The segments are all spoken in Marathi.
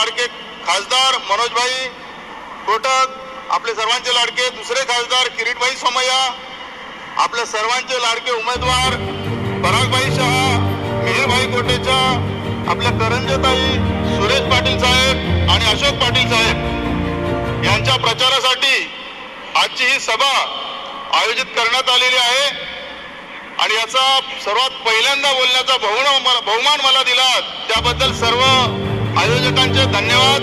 लाडके खासदार मनोजभाई कोटक आपले सर्वांचे लाडके दुसरे खासदार किरीटभाई सोमय्या आपल्या सर्वांचे लाडके उमेदवार परागभाई शहा मिहिरभाई कोटेचा आपल्या करंजताई सुरेश पाटील साहेब आणि अशोक पाटील साहेब यांच्या प्रचारासाठी आजची ही सभा आयोजित करण्यात आलेली आहे. आणि याचा सर्वात पहिल्यांदा बोलण्याचा बहुमान मला दिला. त्याबद्दल सर्व आयोजकांचे धन्यवाद.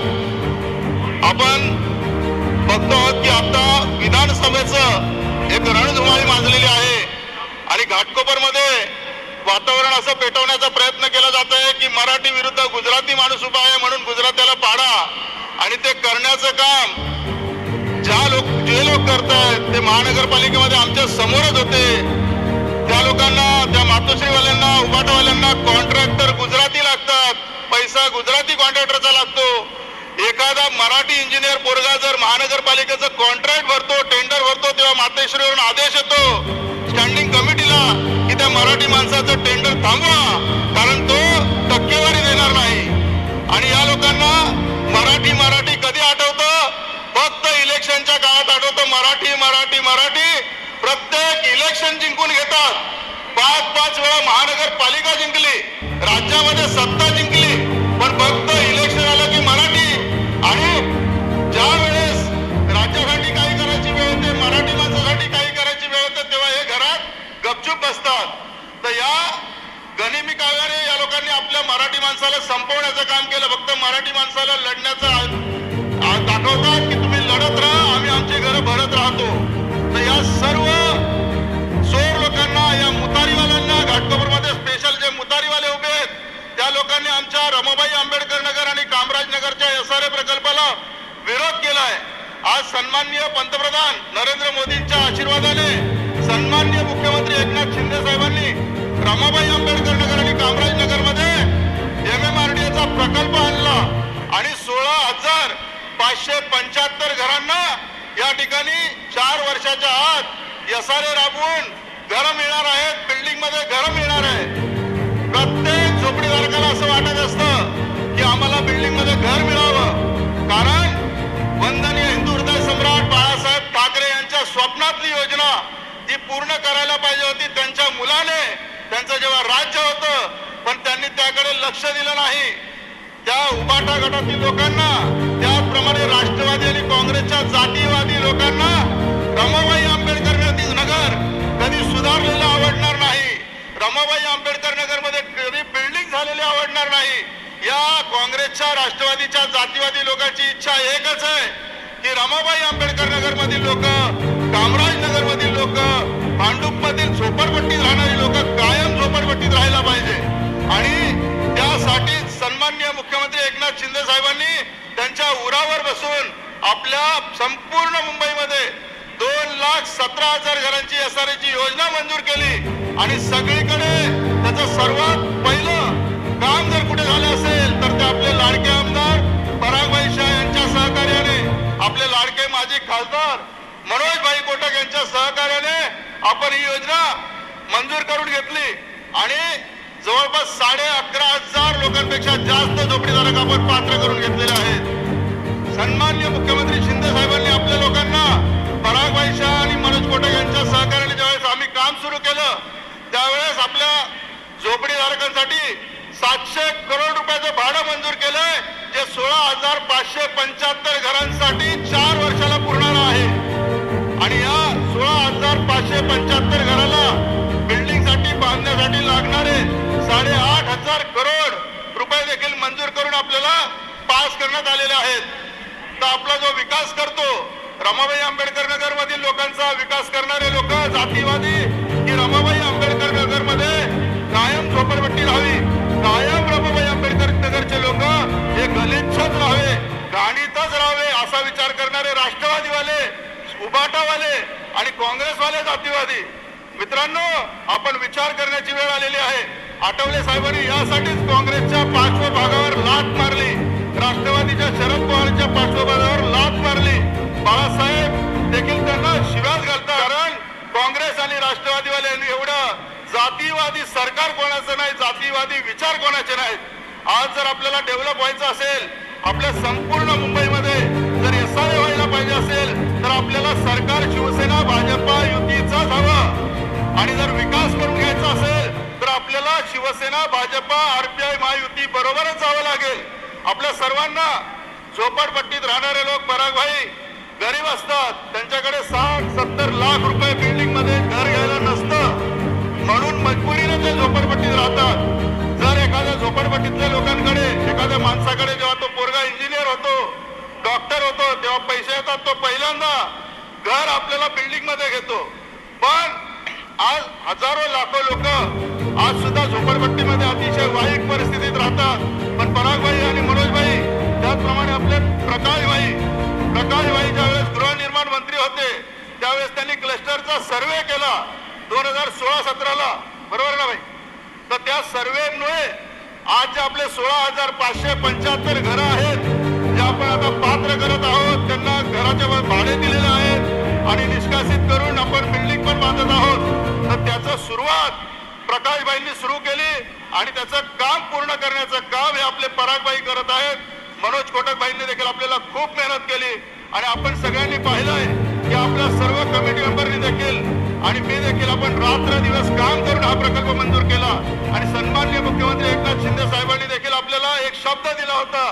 आपण बघतो आहोत की आता विधानसभेचं एक रणधुमाळी माजलेली आहे आणि घाटकोपरमध्ये वातावरण असं पेटवण्याचा प्रयत्न केला जात आहे की मराठी विरुद्ध गुजराती माणूस उभा आहे म्हणून गुजरात्याला पाडा. आणि ते करण्याचं काम ज्या लोक जे लोक करतायत ते महानगरपालिकेमध्ये आमच्या समोरच होते. त्या लोकांना त्या मातोश्रीवाल्यांना उबाटावाल्यांना कॉन्ट्रॅक्टर गुजराती लागतात. पैसा गुजराती करायचा लागतो. एखादा मराठी इंजिनियर पोरगा जर महानगरपालिकेचं कॉन्ट्रॅक्ट भरतो टेंडर भरतो तेव्हा मातेश्वरीवरून आदेश येतो स्टँडिंग कमिटीला की त्या मराठी माणसाचं टेंडर थांबवा. कारण तो टक्केवारी देणार नाही. आणि या लोकांना मराठी मराठी कधी आठवतं? फक्त इलेक्शनच्या काळात आठवतं. मराठी मराठी मराठी प्रत्येक इलेक्शन जिंकून घेतात. पाच पाच वेळा महानगरपालिका जिंकली. राज्यामध्ये सत्ता जिंकली. पण माणसाला संपवण्याचं काम केलं फक्त मराठी माणसाला लढण्याचं दाखवतात की तुम्ही लढत राहा आम्ही आमची घरं भरत राहतो. तर या सर्व चोर लोकांना या मुतारीवाल्यांना घाटकोपरमध्ये स्पेशल जे मुतारीवाले उभे आहेत त्या लोकांनी आमच्या रमाबाई आंबेडकर नगर आणि कामराज नगरच्या एस आर ए प्रकल्पाला विरोध केलाय. आज सन्माननीय पंतप्रधान नरेंद्र मोदींच्या आशीर्वादाने सन्माननीय मुख्यमंत्री एकनाथ शिंदे साहेबांनी रमाबाई आंबेडकर मध्ये गरम येणार आहे. प्रत्येक झोपडीधारकाला असं वाटत असतं की आम्हाला बिल्डिंगमध्ये घर मिळावं. कारण वंदनीय हिंदू हृदय सम्राट बाळासाहेब ठाकरे यांच्या स्वप्नातली योजना ती पूर्ण करायला पाहिजे होती त्यांच्या मुलाने. त्यांचं जेव्हा राज्य होतं पण त्यांनी त्याकडे लक्ष दिलं नाही. त्या उबाटा गटातील लोकांना त्याचप्रमाणे राष्ट्रवादी आणि काँग्रेसच्या जातीवादी लोकांना रमाबाई रमाबाई आंबेडकर नगरमध्ये कधी बिल्डिंग झालेली आवडणार नाही. या काँग्रेसच्या राष्ट्रवादीच्या जातीवादी लोकांची इच्छा एकच आहे की रमाबाई आंबेडकर नगरमधील लोक कामराज नगरमधील लोक भांडूपमधील झोपडपट्टीत राहणारी लोक कायम झोपडपट्टीत राहायला पाहिजे. आणि त्यासाठी सन्माननीय मुख्यमंत्री एकनाथ शिंदे साहेबांनी त्यांच्या उरावर बसून आपल्या संपूर्ण मुंबईमध्ये दोन लाख सतरा हजार घरांची एस आर ची योजना मंजूर केली. आणि सगळीकडे त्याचं सर्वात पहिलं काम जर कुठे झालं असेल तर ते आपले लाडके आमदार परागभाई शाह यांच्या सहकार्याने आपले लाडके माजी खासदार मनोजभाई कोटक यांच्या सहकार्याने आपण ही योजना मंजूर करून घेतली. आणि जवळपास साडे अकरा हजार लोकांपेक्षा जास्त झोपडीधारक आपण पात्र करून घेतलेले आहेत. सन्मान्य मुख्यमंत्री आपल्या झोपडीधारकांसाठी सातशे करोड रुपयाचं भाडं मंजूर केलंय जे सोळा हजार पाचशे पंच्याहत्तर घरांसाठी चार वर्षाला पुरणार आहे. आणि या सोळा हजार पाचशे पंच्याहत्तर घराला बिल्डिंगसाठी बांधण्यासाठी लागणारे साडेआठ हजार करोड रुपये देखील मंजूर करून आपल्याला पास करण्यात आलेले आहेत. तर आपला जो विकास करतो रमाबाई आंबेडकर नगर मधील लोकांचा विकास करणारे लोक जातीवादी की रमाबाई झोपडपट्टी राहावी. कायम रमाबाई आंबेडकर नगरचे लोक हे गलिच्छच राहावे गाणीतच राहावे असा विचार करणारे राष्ट्रवादीवाले उबाटावाले आणि काँग्रेसवाले जातीवादी. मित्रांनो आपण विचार करण्याची वेळ आलेली आहे. आठवले साहेबांनी यासाठीच काँग्रेसच्या पार्श्वभागावर लाट मारली. राष्ट्रवादीच्या शरद पवारांच्या पार्श्वभागावर लाट मारली. बाळासाहेब देखील त्यांना शिव्याच घालतात. कारण काँग्रेस आणि राष्ट्रवादी जातीवादी सरकार कोणाचं नाही जातीवादी विचार कोणाचे नाहीत? आज जर आपल्याला डेव्हलप व्हायचं असेल आपल्या संपूर्ण मुंबईमध्ये जर एस आय व्हायला पाहिजे असेल तर आपल्याला सरकार शिवसेना भाजपा युतीचाच हवं आणि जर विकास करून घ्यायचा असेल तर आपल्याला शिवसेना भाजपा आरपीआय महायुती बरोबरच जावं लागेल. आपल्या सर्वांना झोपडपट्टीत राहणारे लोक परागभाई गरीब असतात. त्यांच्याकडे साठ सत्तर लाख रुपये बिल्डिंग लोकांकडे एखाद्या माणसाकडे जेव्हा तो पोरगा इंजिनियर होतो डॉक्टर होतो तेव्हा पैसे येतात तो पहिल्यांदा घर आपल्याला बिल्डिंगमध्ये घेतो. पण आज हजारो लाखो लोक आज सुद्धा झोपडपट्टीमध्ये अतिशय वाईट परिस्थितीत राहतात. पण परागभाई आणि मनोजभाई त्याचप्रमाणे आपले प्रकाशभाई प्रकाशभाई ज्यावेळेस गृहनिर्माण मंत्री होते त्यावेळेस त्यांनी क्लस्टरचा सर्वे केला दोन हजार सोळा सतराला. बरोबर ना भाई? तर त्या सर्वेमुळे आज जे आपले सोळा हजार पाचशे पंच्याहत्तर घरं आहेत जे आपण आता पात्र करत आहोत त्यांना घराचे भाडे दिलेले आहेत आणि निष्कासित करून आपण बिल्डिंग पण बांधत आहोत. तर त्याचं सुरुवात प्रकाशबाईंनी सुरू केली आणि त्याचं काम पूर्ण करण्याचं काम हे आपले परागबाई करत आहेत. मनोज कोटकबाईंनी देखील आपल्याला खूप मेहनत केली आणि आपण सगळ्यांनी पाहिलंय की आपल्या सर्व कमिटी मेंबरनी देखील आणि मी देखील आपण रात्र दिवस काम करून हा प्रकल्प मंजूर केला. आणि सन्माननीय मुख्यमंत्री एकनाथ शिंदे साहेबांनी देखील आपल्याला एक शब्द दिला होता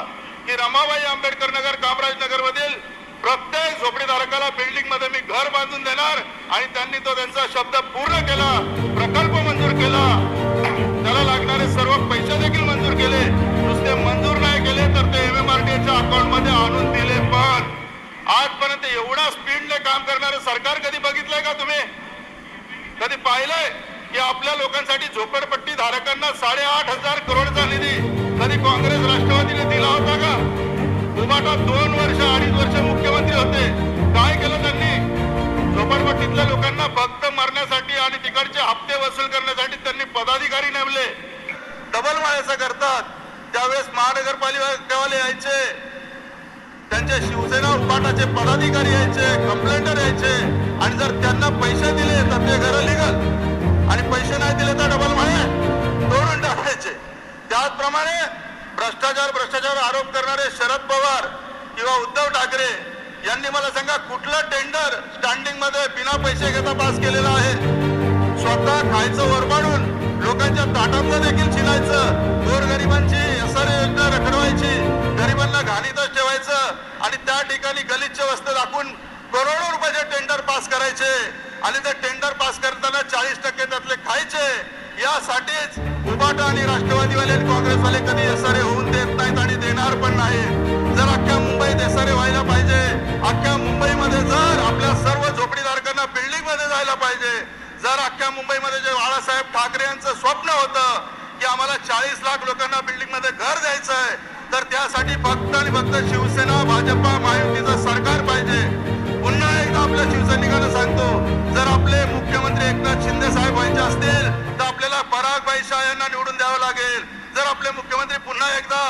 की रमाबाई आंबेडकर नगर कामराज नगर मधील प्रत्येक झोपडीधारकाला बिल्डिंगमध्ये मी घर बांधून देणार आणि त्यांनी तो त्यांचा शब्द पूर्ण केला प्रकल्प मंजूर केला. सरकार कधी बघितलंय का तुम्ही? कधी पाहिलंय की आपल्या लोकांसाठी झोपडपट्टी धारकांना साडेआठ हजार करोडचा निधी कधी काँग्रेस राष्ट्रवादीने दिला होता का? उमाटा दोन वर्ष अडीच वर्ष मुख्यमंत्री होते. काय केलं त्यांनी? झोपडपट्टीतल्या लोकांना भक्त मारण्यासाठी आणि तिकडचे हप्ते वसूल करण्यासाठी त्यांनी पदाधिकारी नेमले. डबल माळ्याचं करतात. त्यावेळेस महानगरपालिकावाले यायचे. यायचे शिवसेना उपाटाचे पदाधिकारी यायचे कंप्लेंटर यायचे. आणि जर त्यांना पैसे दिले तर ते घर लिगल आणि पैसे नाही दिले तर डबल म्हणे. तोडून टाकायचे. त्याचप्रमाणे भ्रष्टाचार भ्रष्टाचार आरोप करणारे शरद पवार किंवा उद्धव ठाकरे यांनी मला सांगा कुठलं टेंडर स्टँडिंगमध्ये बिना पैसे घेता पास केलेलं आहे? स्वतः खायचं वरबाडून लोकांच्या ताटातलं देखील चिनायचं गोरगरिबांची एसआर योजना रखडवायची गरिबांना घाणीतच ठेवायचं आणि त्या ठिकाणी गलिच्छ वस्ते दाखवून करोडो रुपयाचे टेंडर पास करायचे. आणि ते टेंडर पास करताना चाळीस टक्के त्यातले खायचे. यासाठीच उबाटा आणि राष्ट्रवादीवाले आणि काँग्रेसवाले कधी एसआरए होऊन देत नाहीत आणि देणार पण नाही जर अख्ख्या मुंबईत एसआरए व्हायला पाहिजे अख्ख्या मुंबईमध्ये जर आपल्या सर्व झोपडीधारकांना बिल्डिंगमध्ये जायला पाहिजे जर अख्ख्या मुंबईमध्ये जे बाळासाहेब ठाकरे यांचं स्वप्न होतं की आम्हाला चाळीस लाख लोकांना बिल्डिंगमध्ये घर द्यायचं आहे तर त्यासाठी फक्त आणि फक्त शिवसेना भाजपा महायुतीचं सरकार पाहिजे. पुन्हा एकदा आपल्या शिवसैनिकांना सांगतो जर आपले मुख्यमंत्री एकनाथ शिंदे साहेब व्हायचे असतील तर आपल्याला परागभाई शाह यांना निवडून द्यावं लागेल. जर आपले मुख्यमंत्री पुन्हा एकदा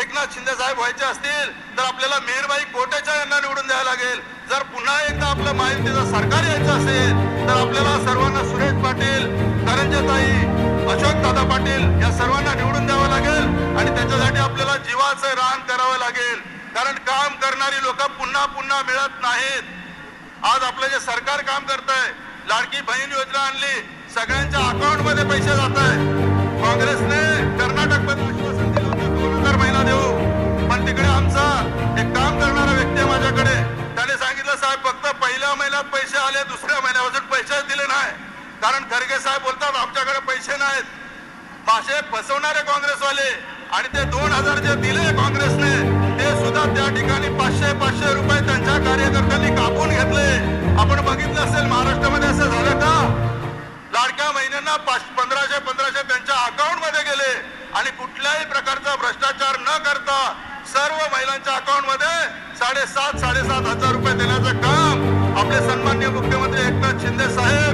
एकनाथ शिंदे साहेब व्हायचे असतील तर आपल्याला मेहरबाई कोटेचा यांना निवडून द्यावं लागेल. जर पुन्हा एकदा आपलं महायुतीचं सरकार यायचं असेल तर आपल्याला सर्वांना सुरेश पाटील करंजताई अशोक दादा पाटील या सर्वांना निवडून द्यावं लागेल आणि त्याच्यासाठी आपल्याला जीवाचं रान करावं लागेल. कारण काम करणारी लोक पुन्हा पुन्हा मिळत नाहीत. आज आपलं जे सरकार काम करत आहे लाडकी बहीण योजना आणली सगळ्यांच्या अकाउंटमध्ये पैसे जात आहे काँग्रेसने कर्नाटकमध्ये आश्वासन दिलं होतं दोन हजार महिना देऊ. पण तिकडे आमचा एक काम करणारा व्यक्ती आहे माझ्याकडे. त्याने सांगितलं साहेब फक्त पहिल्या महिन्यात पैसे आले दुसऱ्या महिन्यापासून पैसेच दिले नाही. कारण खरगे साहेब बोलतात आमच्याकडे पैसे नाहीत. मासे फसवणारे काँग्रेसवाले आणि ते दोन हजार जे दिले काँग्रेसने ते सुद्धा त्या ठिकाणी पाचशे पाचशे रुपये त्यांच्या कार्यकर्त्यांनी कापून घेतले. आपण बघितलं असेल महाराष्ट्रामध्ये असं झालं का? लाडक्या महिन्यांना पंधराशे पंधराशे त्यांच्या अकाउंटमध्ये गेले आणि कुठल्याही प्रकारचा भ्रष्टाचार न करता सर्व महिलांच्या अकाउंटमध्ये साडेसात साडेसात हजार रुपये देण्याचं काम आपले सन्मान्य मुख्यमंत्री एकनाथ शिंदे साहेब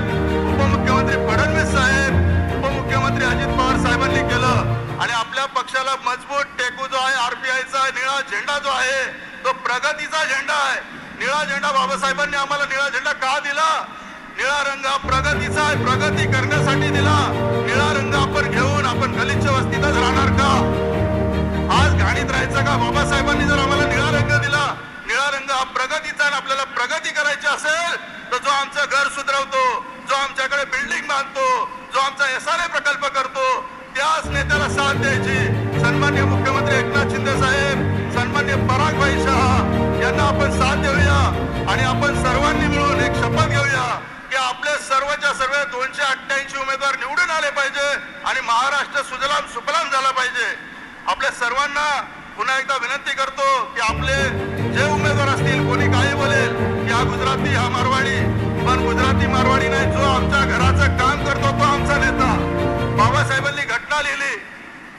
पक्षाला मजबूत टेकू जो आहे आरपीआयचा निळा झेंडा जो आहे तो प्रगतीचा झेंडा आहे. निळा झेंडा बाबासाहेबांनी आम्हाला निळा झेंडा का दिला? निळा रंग प्रगतीचा आहे प्रगती करण्यासाठी दिला. निळा रंग आपण घेऊन आपण गलिच्छ वस्तीतच राहणार का? आज घाणीत राहायचं का? बाबासाहेबांनी जर आम्हाला निळा रंग दिला निळा रंग हा प्रगतीचा आणि आपल्याला प्रगती करायची असेल तर जो आमचं घर सुधरवतो जो आमच्याकडे बिल्डिंग बांधतो जो आमचा एस आर ए प्रकल्प करतो त्याच नेत्याला साथ द्यायची. शहा यांना आपण साथ देऊया. आणि आपण सर्वांनी मिळून एक शपथ घेऊया की आपले सर्वच्या सर्व दोनशे अठ्ठ्याऐंशी उमेदवार निवडून आले पाहिजे आणि महाराष्ट्र सुजलाम सुफलाम झाला पाहिजे. आपल्या सर्वांना पुन्हा एकदा विनंती करतो की आपले जे उमेदवार असतील कोणी काही बोलेल की हा गुजराती हा मारवाडी. पण गुजराती मारवाडी नाही जो आमच्या घराचं काम करतो तो आमचा नेता. बाबासाहेबांनी घटना लिहिली.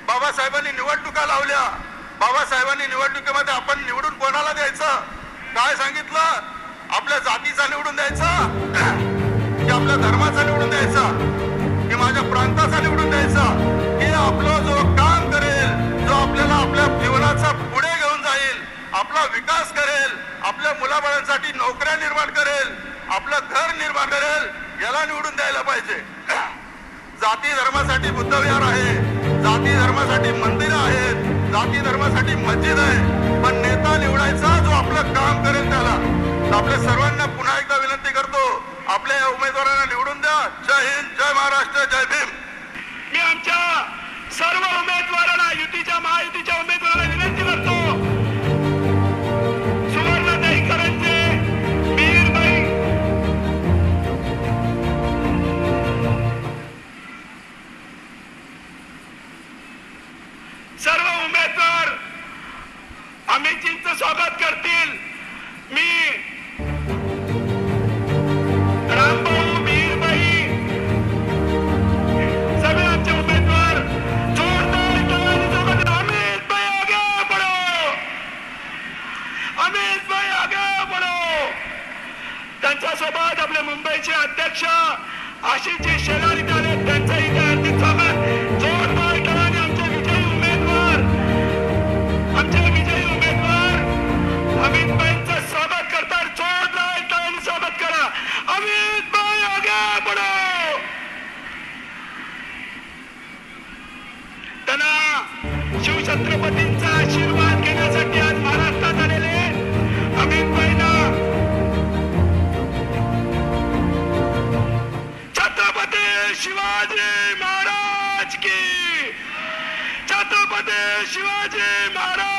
बाबासाहेबांनी निवडणुका लावल्या. बाबासाहेबांनी निवडणुकीमध्ये आपण निवडून कोणाला द्यायचं? काय सांगितलं? आपल्या जातीचा निवडून द्यायचा? की आपल्या धर्माचा निवडून द्यायचा? की माझ्या प्रांताचा निवडून द्यायचा? की आपलं जो काम करेल जो आपल्याला आपल्या जीवनाचा पुढे घेऊन जाईल आपला विकास करेल आपल्या मुलाबाळांसाठी नोकऱ्या निर्माण करेल आपलं घर निर्माण करेल याला निवडून द्यायला पाहिजे. जाती धर्मासाठी बुद्धविहार आहे जाती धर्मासाठी मंदिरं आहेत जाती धर्मासाठी मस्जिद आहे. पण नेता निवडायचा जो आपलं काम करेल त्याला. आपल्या सर्वांना पुन्हा एकदा विनंती करतो आपल्या या उमेदवारांना निवडून द्या. जय हिंद जय महाराष्ट्र जय भीम. मी आमच्या सर्व उमेदवारांना युतीच्या महायुतीच्या उमेदवारांना त्यांच्यासोबत आपले मुंबईचे अध्यक्ष आशिषजी शेलार इथे आले त्यांचं इथे हार्दिक स्वागत. जोरदार टाळ्यांनी आमचे विजयी उमेदवार आमचे विजयी उमेदवार अमित भाईंचं स्वागत करतात. जोरदार टाळ्यांनी स्वागत करा. अमित भाई आगे बढ़ो त्यांना शिवछत्रपतींचा आशीर्वाद शिवाजी महाराज!